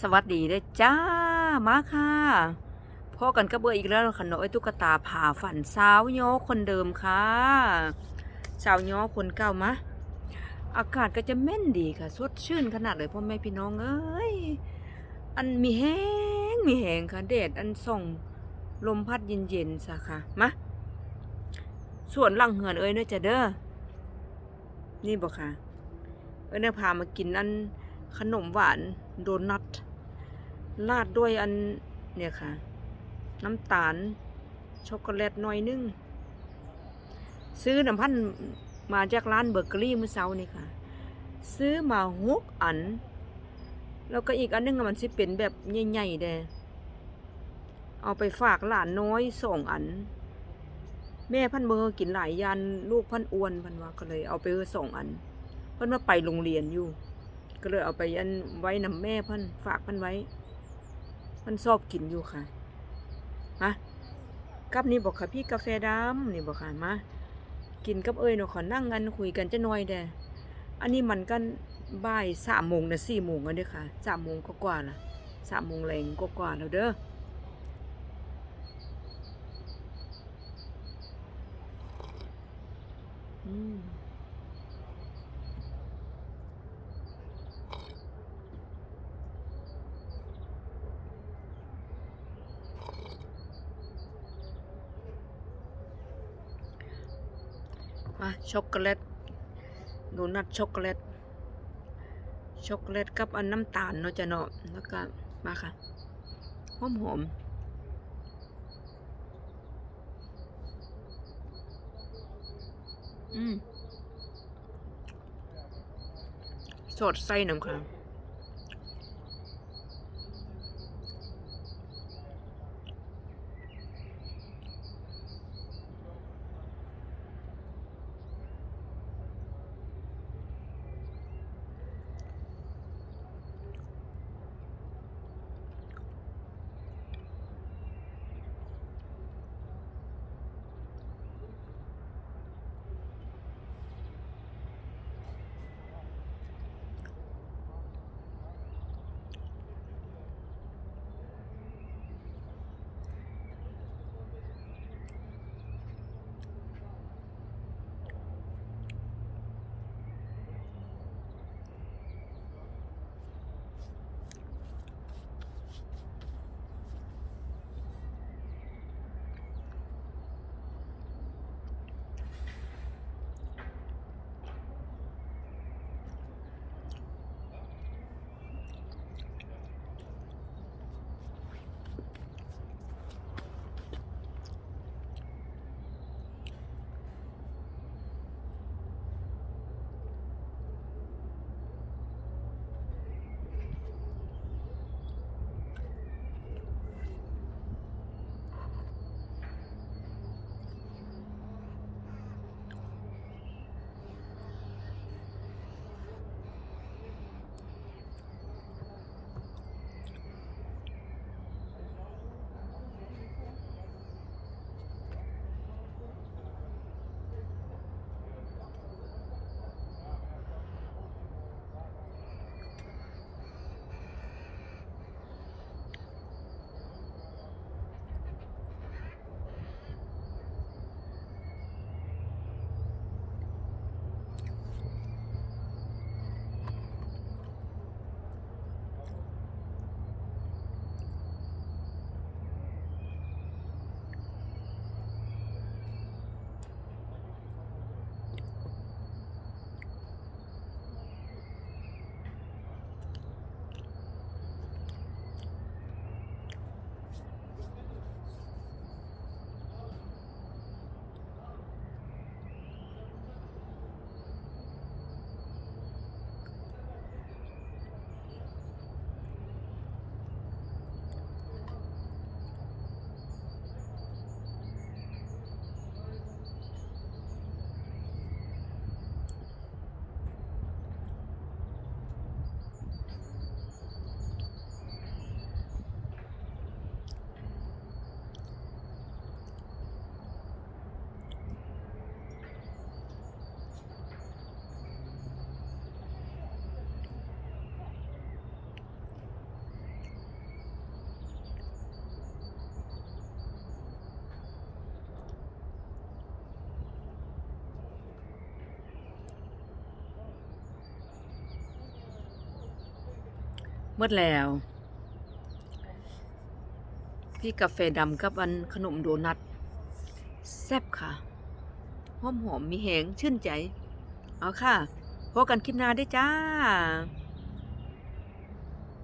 สวัสดีเด้จ้า มาค่ะพ่อกันก็เบื่ออีกแล้วค่ะเนาะไอ้ตุ๊กตาผ่าฝันสาวย้อคนเดิมค่ะสาวย้อคนเก่ามะ อากาศก็จะแม่นดีค่ะ สดชื่นขนาดเลยพ่อแม่พี่น้องเอ้ย อันมีแห้งมีแหงค่ะแดดอันส่องลมพัดเย็นๆซะค่ะมาส่วนหลังเหือนเอ้ยเนาะจ้ะเด้อ นี่บอกค่ะ เอ้ยเนี่ยพามากินอันขนมหวานโดนัท ราดด้วยอันเนี่ยค่ะ น้ำตาล ช็อกโกแลตหน่อยนึง ซื้อน้ำพันมาจากร้านเบเกอรี่เมื่อเช้านี่ค่ะ ซื้อมาหกอัน แล้วก็อีกอันนึงมันสิเป็นแบบใหญ่ๆเด้เอาไปฝากหลานน้อยสองอัน แม่พันเบอร์กินหลายยันลูกพันอ้วนพันว่าก็เลย เอาไปสองอันเพิ่นมาไปโรงเรียนอยู่ ก็เลยเอาไปอันไว้นำแม่พิ่นฝากพิ่นไว้ มันชอบกินอยู่ค่ะมากับนี่บอกค่ะพี่กาแฟดำนี่บอกค่ะมากินกับเอ้ยเนาะขอนั่งกันคุยกันจะหน่อยแดอันนี้มันกันบ่ายสามโมงนะสี่โมงกันเด้อค่ะสามโมงก็กว่าละสามโมงแรงก็กว่าแล้วเด้อมะช็อกโกแลตโดนัทช็อกโกแลตช็อกโกแลตกับอันน้ำตาลเนาะจะเนาะแล้วก็มาค่ะหอมหอมอืมสดใส่น้ำค่ะ เมื่อแล้วพี่กาแฟดำกับอันขนมโดนัทแซ่บค่ะ หอมหอมมีแหงชื่นใจ เอาค่ะพบกันคลิปหน้าได้จ้า